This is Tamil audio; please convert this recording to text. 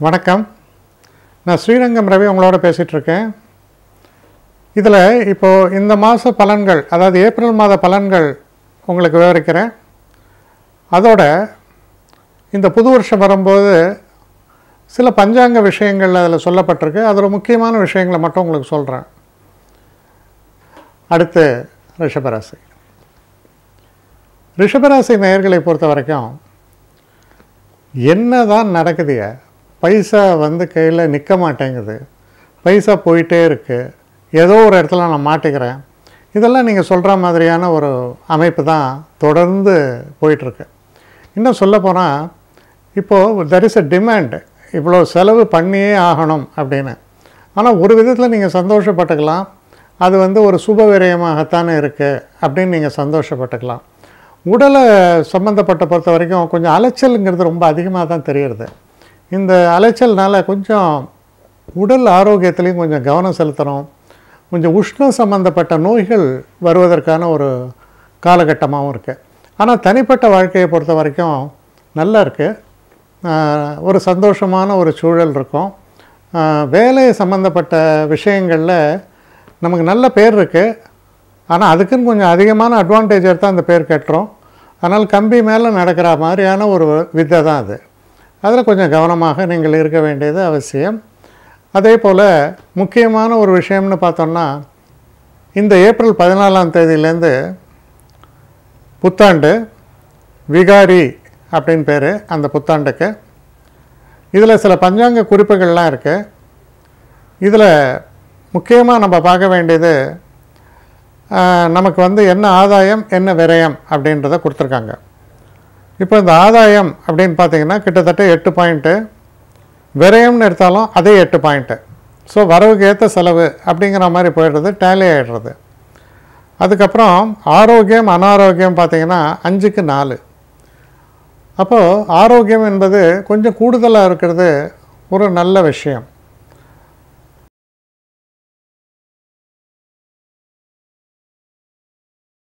வணக்கம். நான் ஸ்ரீரங்கம் ரவி உங்களோட பேசிகிட்ருக்கேன் இதில் இப்போது இந்த மாத பலன்கள் அதாவது ஏப்ரல் மாத பலன்கள் உங்களுக்கு விவரிக்கிறேன். அதோட இந்த புது வருஷம் வரும்போது சில பஞ்சாங்க விஷயங்கள் அதில் சொல்லப்பட்டிருக்கு. அதில் முக்கியமான விஷயங்களை மட்டும் உங்களுக்கு சொல்கிறேன். அடுத்து ரிஷபராசி. ரிஷபராசி நேயர்களை பொறுத்த வரைக்கும் என்ன தான் நடக்குதுங்க பைசா வந்து கையில் நிற்க மாட்டேங்குது. பைசா போயிட்டே இருக்குது ஏதோ ஒரு இடத்துல நான் மாட்டிக்கிறேன். இதெல்லாம் நீங்கள் சொல்கிற மாதிரியான ஒரு அமைப்பு தான் தொடர்ந்து போயிட்டுருக்கு. இன்னும் சொல்லப்போனால் இப்போது தெர் இஸ் அ டிமாண்ட் இவ்வளோ செலவு பண்ணியே ஆகணும் அப்படின்னு. ஆனால் ஒரு விதத்தில் நீங்கள் சந்தோஷப்பட்டுக்கலாம். அது வந்து ஒரு சுப விரயமாகத்தானே இருக்குது அப்படின்னு நீங்கள் சந்தோஷப்பட்டுக்கலாம். உடலை சம்மந்தப்பட்ட பொறுத்த வரைக்கும் கொஞ்சம் அலைச்சலுங்கிறது ரொம்ப அதிகமாக தான் தெரியுறது. இந்த அலைச்சல்னால் கொஞ்சம் உடல் ஆரோக்கியத்துலேயும் கொஞ்சம் கவனம் செலுத்தணும். கொஞ்சம் உஷ்ணம் சம்மந்தப்பட்ட நோய்கள் வருவதற்கான ஒரு காலகட்டமாகவும் இருக்குது ஆனால் தனிப்பட்ட வாழ்க்கையை பொறுத்த வரைக்கும் நல்லா இருக்குது ஒரு சந்தோஷமான ஒரு சூழல் இருக்கும். வேலை சம்மந்தப்பட்ட விஷயங்களில் நமக்கு நல்ல பேர் இருக்குது ஆனால் அதுக்குன்னு கொஞ்சம் அதிகமான அட்வான்டேஜ் எடுத்தால் அந்த பேர் கட்டுறோம். அதனால் கம்பி மேலே நடக்கிற மாதிரியான ஒரு வித்தை தான் அது. அதில் கொஞ்சம் கவனமாக நீங்கள் இருக்க வேண்டியது அவசியம். அதே போல் முக்கியமான ஒரு விஷயம்னு பார்த்தோம்னா இந்த ஏப்ரல் பதினாலாம் தேதியிலேருந்து புத்தாண்டு விகாரி அப்படின்னு பேர் அந்த புத்தாண்டுக்கு. இதில் சில பஞ்சாங்க குறிப்புகள்லாம் இருக்குது இதில் முக்கியமாக நம்ம பார்க்க வேண்டியது நமக்கு வந்து என்ன ஆதாயம் என்ன விரயம் அப்படின்றத கொடுத்துருக்காங்க. இப்போ இந்த ஆதாயம் அப்படின்னு பார்த்தீங்கன்னா கிட்டத்தட்ட எட்டு பாயிண்ட்டு விரயம்னு எடுத்தாலும் அதே எட்டு பாயிண்ட்டு. ஸோ வரவுக்கு ஏற்ற செலவு அப்படிங்கிற மாதிரி போயிடுறது டேலி ஆகிடுறது அதுக்கப்புறம் ஆரோக்கியம் அனாரோக்கியம் பார்த்தீங்கன்னா அஞ்சுக்கு நாலு. அப்போது ஆரோக்கியம் என்பது கொஞ்சம் கூடுதலாக இருக்கிறது ஒரு நல்ல விஷயம்.